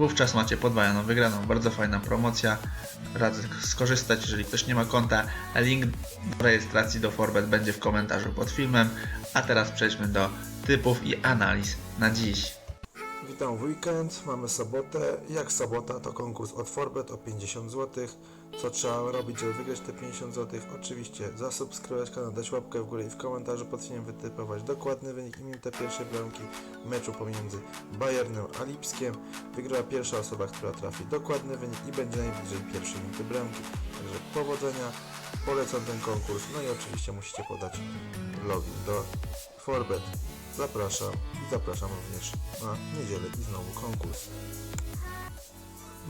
Wówczas macie podwajoną wygraną. Bardzo fajna promocja. Radzę skorzystać, jeżeli ktoś nie ma konta. Link do rejestracji do Forbet będzie w komentarzu pod filmem. A teraz przejdźmy do typów i analiz na dziś. Witam w weekend, mamy sobotę. Jak sobota to konkurs od Forbet o 50 zł. Co trzeba robić, żeby wygrać te 50 zł? Oczywiście zasubskrybować kanał, dać łapkę w górę i w komentarzu pod filmem wytypować dokładny wynik i minutę pierwszej bramki meczu pomiędzy Bayernem a Lipskiem. Wygrywa pierwsza osoba, która trafi dokładny wynik i będzie najbliżej pierwszej minuty bramki. Także powodzenia, polecam ten konkurs. No i oczywiście musicie podać login do Forbet. Zapraszam i zapraszam również na niedzielę i znowu konkurs.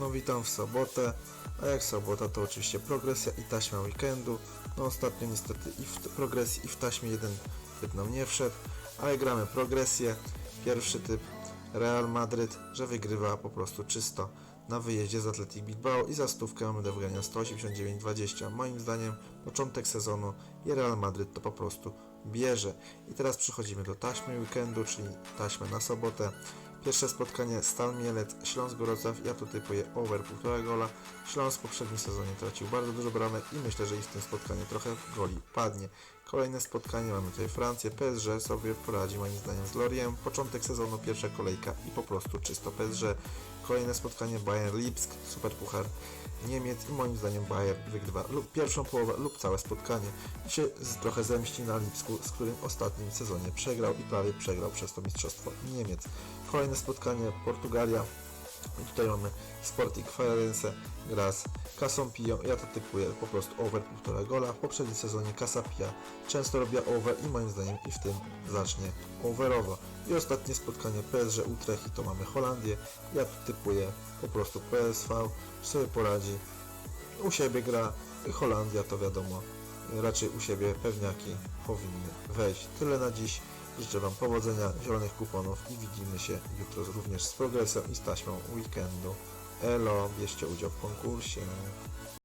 No witam w sobotę, a jak sobota to oczywiście progresja i taśma weekendu. No ostatnio niestety i w progresji i w taśmie jeden typ nam nie wszedł, ale gramy progresję. Pierwszy typ Real Madryt, że wygrywa po prostu czysto na wyjeździe z Atletic Bilbao i za stówkę mamy do wygrania 189,20. Moim zdaniem początek sezonu i Real Madryt to po prostu bierze. I teraz przechodzimy do taśmy weekendu, czyli taśmy na sobotę. Pierwsze spotkanie Stal Mielec, Śląsk Wrocław. Ja tu typuję over 1,5 gola. Śląsk w poprzednim sezonie tracił bardzo dużo bramek i myślę, że i w tym spotkaniu trochę goli padnie. Kolejne spotkanie mamy tutaj Francję. PSG sobie poradzi moim zdaniem z Loriem. Początek sezonu, pierwsza kolejka i po prostu czysto PSG. Kolejne spotkanie Bayern Lipsk, Super Puchar Niemiec i moim zdaniem Bayern wygrywa lub pierwszą połowę lub całe spotkanie się trochę zemści na Lipsku, z którym w ostatnim sezonie przegrał i prawie przegrał przez to mistrzostwo Niemiec. Kolejne spotkanie Portugalia i tutaj mamy Sporting Farense gra z Pio. Ja to typuję po prostu over 1,5 gola. W poprzednim sezonie Pia często robiła over i moim zdaniem i w tym zacznie overowo. I ostatnie spotkanie PSG Utrecht i to mamy Holandię. Ja tu typuję po prostu PSV, sobie poradzi. U siebie gra Holandia to wiadomo. Raczej u siebie pewniaki powinny wejść. Tyle na dziś. Życzę Wam powodzenia, zielonych kuponów i widzimy się jutro również z progresem i z taśmą weekendu. Elo, bierzcie udział w konkursie.